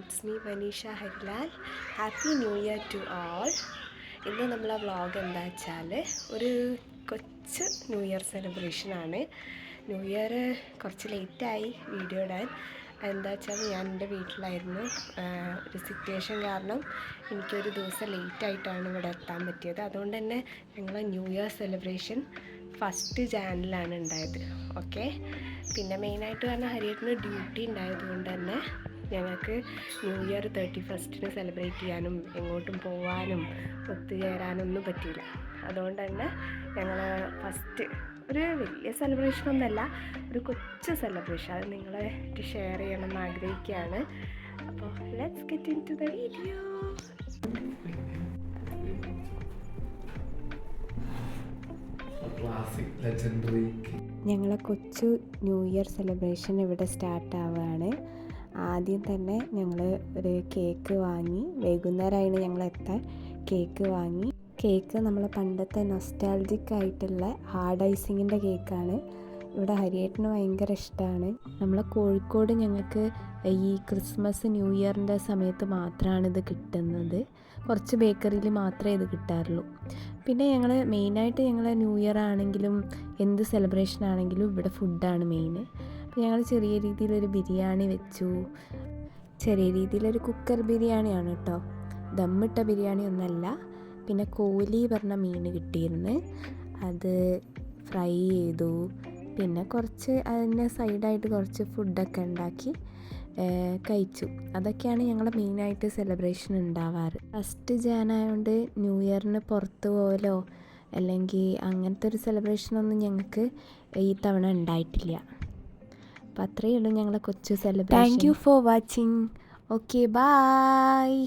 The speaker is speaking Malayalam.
It's me Maneesha Harilal happy new year to all ഇന്ന് നമ്മളെ വ്ളോഗ് എന്താ വെച്ചാൽ ഒരു കൊച്ച് ന്യൂ ഇയർ സെലിബ്രേഷനാണ് ന്യൂ ഇയർ കുറച്ച് ലേറ്റായി വീഡിയോ ഇടാൻ. എന്താ വെച്ചാൽ ഞാൻ എന്റെ വീട്ടിലായിരുന്നു. ഒരു സിറ്റുവേഷൻ കാരണം എനിക്കൊരു ദിവസം ലേറ്റായിട്ടാണ് ഇവിടെ എത്താൻ പറ്റിയത്. അതുകൊണ്ട് തന്നെ ഞങ്ങൾ ന്യൂ ഇയർ സെലിബ്രേഷൻ ഫസ്റ്റ് ജാനിലാണ് ഉണ്ടായത്. ഓക്കെ പിന്നെ മെയിനായിട്ട് പറഞ്ഞാൽ ഹരിയേട്ടന് ഡ്യൂട്ടി ഉണ്ടായതുകൊണ്ട് തന്നെ ഞങ്ങൾക്ക് ന്യൂ ഇയർ തേർട്ടി ഫസ്റ്റിന് സെലിബ്രേറ്റ് ചെയ്യാനും എങ്ങോട്ടും പോകാനും ഒത്തുചേരാനൊന്നും പറ്റിയില്ല. അതുകൊണ്ട് തന്നെ ഞങ്ങൾ ഫസ്റ്റ് ഒരു വലിയ സെലിബ്രേഷൻ ഒന്നല്ല ഒരു കൊച്ചു സെലിബ്രേഷൻ അത് നിങ്ങളെ ഷെയർ ചെയ്യണം എന്ന് ആഗ്രഹിക്കുകയാണ്. അപ്പോൾ let's get into the video ഞങ്ങളെ കൊച്ചു ന്യൂ ഇയർ സെലിബ്രേഷൻ ഇവിടെ സ്റ്റാർട്ട് ആവുകയാണ്. ആദ്യം തന്നെ ഞങ്ങൾ ഒരു കേക്ക് വാങ്ങി വൈകുന്നേരമായിരുന്നു ഞങ്ങൾ എത്താൻ കേക്ക് വാങ്ങി. കേക്ക് നമ്മൾ പണ്ടത്തെ നൊസ്റ്റാൾജിക് ആയിട്ടുള്ള ഹാർഡ് ഐസിങ്ങിന്റെ കേക്കാണ്. ഇവിടെ ഹരിയേട്ടന് ഭയങ്കര ഇഷ്ടമാണ് നമ്മളെ കോഴിക്കോട് ഞങ്ങൾക്ക് ഈ ക്രിസ്മസ് ന്യൂ ഇയറിന്റെ സമയത്ത് മാത്രമാണ് ഇത് കിട്ടുന്നത്. കുറച്ച് ബേക്കറിയിൽ മാത്രമേ ഇത് കിട്ടാറുള്ളൂ. പിന്നെ ഞങ്ങൾ മെയിനായിട്ട് ഞങ്ങൾ ന്യൂ ഇയർ ആണെങ്കിലും എന്ത് സെലിബ്രേഷൻ ആണെങ്കിലും ഇവിടെ ഫുഡാണ് മെയിൻ ഞങ്ങൾ ചെറിയ രീതിയിലൊരു ബിരിയാണി വെച്ചു. ചെറിയ രീതിയിലൊരു കുക്കർ ബിരിയാണിയാണ് കേട്ടോ ദമ്മിട്ട ബിരിയാണി ഒന്നല്ല. പിന്നെ കോലി പറഞ്ഞ മീൻ കിട്ടിയിരുന്നു. അത് ഫ്രൈ ചെയ്തു. പിന്നെ കുറച്ച് അതിന്റെ സൈഡായിട്ട് കുറച്ച് ഫുഡൊക്കെ ഉണ്ടാക്കി കഴിച്ചു. അതൊക്കെയാണ് ഞങ്ങൾ മെയിനായിട്ട് സെലിബ്രേഷൻ ഉണ്ടാവാറ്. ഫസ്റ്റ് ജാനായതുകൊണ്ട് ന്യൂ ഇയറിന് പുറത്ത് പോകലോ അല്ലെങ്കിൽ അങ്ങനത്തെ ഒരു സെലിബ്രേഷനൊന്നും ഞങ്ങൾക്ക് ഈ തവണ ഉണ്ടായിട്ടില്ല. അപ്പം അത്രയേ ഉള്ളൂ ഞങ്ങളെ കൊച്ചു celebration thank you for watching okay bye